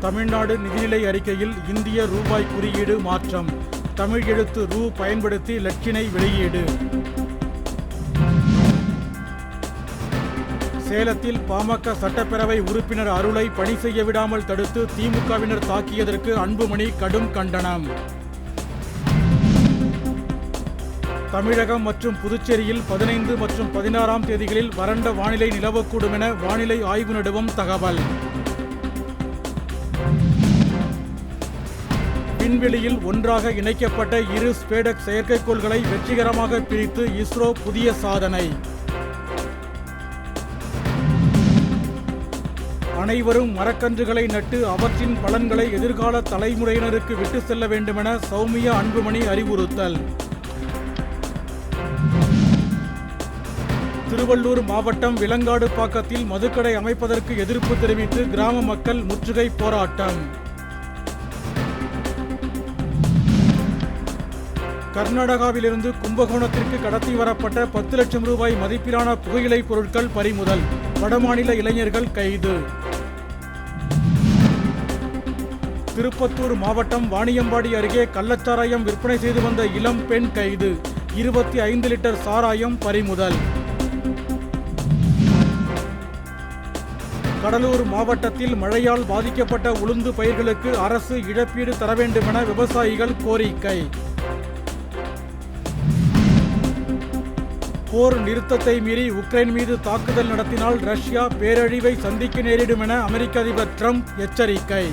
தமிழ்நாடு நிதிநிலை அறிக்கையில் இந்திய ரூபாய் குறியீடு மாற்றம். தமிழ் எழுத்து ரூ பயன்படுத்தி லட்சினை வெளியீடு. சேலத்தில் பாமக சட்டப்பேரவை உறுப்பினர் அருளை பணி செய்ய விடாமல் தடுத்து திமுகவினர் தாக்கியதற்கு அன்புமணி கடும் கண்டனம். தமிழகம் மற்றும் புதுச்சேரியில் பதினைந்து மற்றும் பதினாறாம் தேதிகளில் வறண்ட வானிலை நிலவக்கூடும் என வானிலை ஆய்வு நடுவம் தகவல். விண்வெளியில் ஒன்றாக இணைக்கப்பட்ட இரு ஸ்பேடக் செயற்கைக்கோள்களை வெற்றிகரமாக பிரித்து இஸ்ரோ புதிய சாதனை. அனைவரும் மரக்கன்றுகளை நட்டு அவற்றின் பலன்களை எதிர்கால தலைமுறையினருக்கு விட்டு செல்ல வேண்டுமென சௌமியா அன்புமணி அறிவுறுத்தல். திருவள்ளூர் மாவட்டம் விலங்காடு பாக்கத்தில் மதுக்கடை அமைப்பதற்கு எதிர்ப்பு தெரிவித்து கிராம மக்கள் முற்றுகை போராட்டம். கர்நாடகாவிலிருந்து கும்பகோணத்திற்கு கடத்தி வரப்பட்ட பத்து லட்சம் ரூபாய் மதிப்பிலான புகையிலை பொருட்கள் பறிமுதல் வடமாநில இளைஞர்கள் கைது. திருப்பத்தூர் மாவட்டம் வாணியம்பாடி அருகே கள்ளச்சாராயம் விற்பனை செய்து வந்த இளம் பெண் கைது இருபத்தி ஐந்து லிட்டர் சாராயம் பறிமுதல். கடலூர் மாவட்டத்தில் மழையால் பாதிக்கப்பட்ட உளுந்து பயிர்களுக்கு அரசு இழப்பீடு தர வேண்டுமென விவசாயிகள் கோரிக்கை. போர் நிறுத்தத்தை மீறி உக்ரைன் மீது தாக்குதல் நடத்தினால் ரஷ்யா பேரழிவை சந்திக்க நேரிடும் என அமெரிக்க அதிபர் ட்ரம்ப் எச்சரிக்கை.